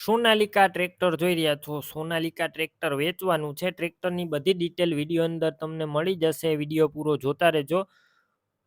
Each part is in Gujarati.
સોનાલિકા ટ્રેક્ટર જોઈ રહ્યા છો. સોનાલિકા ટ્રેક્ટર વેચવાનું છે. ટ્રેક્ટરની બધી ડિટેલ વીડિયો અંદર તમને મળી જશે. વીડિયો પૂરો જોતા રહેજો.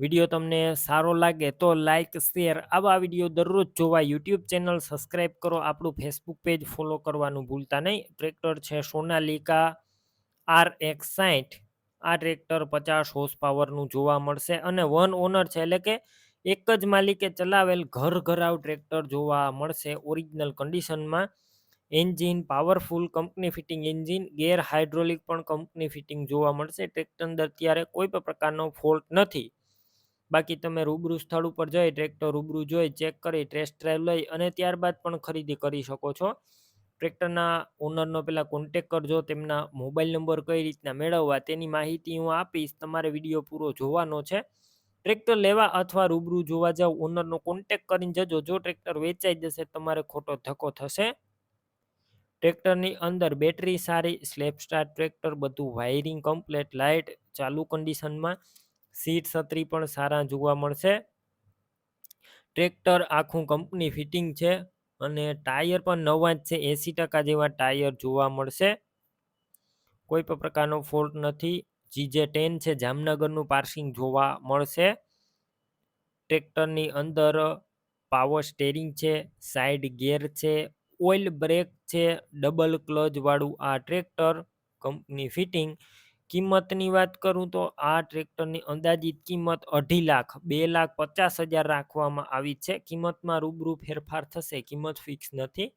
વીડિયો તમને સારો લાગે તો લાઇક શેર આવા વીડિયો દરરોજ જોવા યુટ્યુબ ચેનલ સબસ્ક્રાઈબ કરો. આપણું ફેસબુક પેજ ફોલો કરવાનું ભૂલતા નહીં. ટ્રેક્ટર છે સોનાલિકા આર એક્સ સાઠ આ ટ્રેક્ટર પચાસ હોર્સ પાવરનું જોવા મળશે અને વન ઓનર છે એટલે કે એક જ માલિકે ચલાવેલ ઘર ઘરાવ ટ્રેક્ટર જોવા મળશે. ઓરિજિનલ કન્ડિશનમાં engine powerful, company fitting engine, gear hydraulic પણ કંપની ફિટિંગ જોવા મળશે. ટ્રેક્ટર અંદર ત્યારે કોઈ પણ પ્રકારનો ફોલ્ટ નથી. બાકી તમે રૂબરૂ સ્થળ ઉપર જઈ ટ્રેક્ટર રૂબરૂ જોઈ ચેક કરી, ટેસ્ટ ડ્રાઈવ લઈ અને ત્યારબાદ પણ ખરીદી કરી શકો છો. ટ્રેક્ટરના ઓનરનો પહેલાં કોન્ટેક કરજો, તેમના મોબાઈલ નંબર કઈ રીતના મેળવવા તેની માહિતી હું આપીશ. તમારે વીડિયો પૂરો જોવાનો છે. ટ્રેક્ટર લેવા અથવા રૂબરૂ જોવા જાવ ઓનરનો કોન્ટેક કરીને જજો. જો ટ્રેક્ટર વેચાઈ જશે, તમારે ખોટો ધક્કો થશે. ટ્રેક્ટરની અંદર બેટરી સારી સ્લેપ સ્ટાર ટ્રેક્ટર, બધું વાયરિંગ કમ્પ્લેટ લાઇટ ચાલુ કન્ડિશનમાં સીટ છત્રી પણ સારા જોવા મળશે. ટ્રેક્ટર આખું કંપની ફિટિંગ છે અને ટાયર પણ નવા જ છે. એંસી ટકા જેવા ટાયર જોવા મળશે. કોઈ પણ પ્રકારનો ફોલ્ટ નથી. જીજે ટેન છે, જામનગરનું પાર્સિંગ જોવા મળશે. ટ્રેક્ટરની અંદર પાવર સ્ટેરિંગ છે, સાઈડ ગેર છે, ઓઇલ બ્રેક છે, ડબલ ક્લચવાળું આ ટ્રેક્ટર કંપની ફિટિંગ. કિંમતની વાત કરું તો આ ટ્રેક્ટરની અંદાજિત કિંમત અઢી લાખ, બે લાખ પચાસ હજાર રાખવામાં આવી છે. કિંમતમાં રૂબરૂ ફેરફાર થશે, કિંમત ફિક્સ નથી.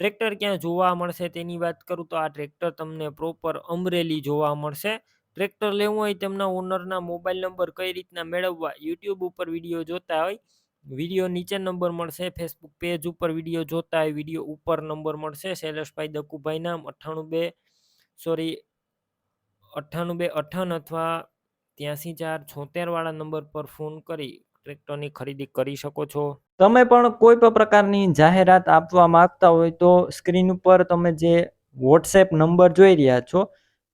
ટ્રેક્ટર ક્યાં જોવા મળશે તેની વાત કરું તો આ ટ્રેક્ટર તમને પ્રોપર અમરેલી જોવા મળશે. ટ્રેક્ટર લેવું હોય તેમના ઓનરના મોબાઈલ નંબર કઈ રીતના મેળવવા યુટ્યુબ ઉપર વીડિયો જોતા હોય, વીડિયો નીચે નંબર મળશે, ફેસબુક પેજ ઉપર વીડિયો જોતા હોય, વીડિયો ઉપર નંબર મળશે શૈલેષભાઈ દકુભાઈ નામ, અઠ્ઠાણું બે, સોરી, અઠ્ઠાણું બે, અઠ્ઠાણ અથવા ત્યાંસી ચાર છોતેરવાળા નંબર પર ફોન કરી ટ્રેક્ટરની ખરીદી કરી શકો છો. તમે પણ કોઈ પણ પ્રકારની જાહેરાત આપવા માંગતા હોય તો સ્ક્રીન ઉપર તમે જે વોટ્સએપ નંબર જોઈ રહ્યા છો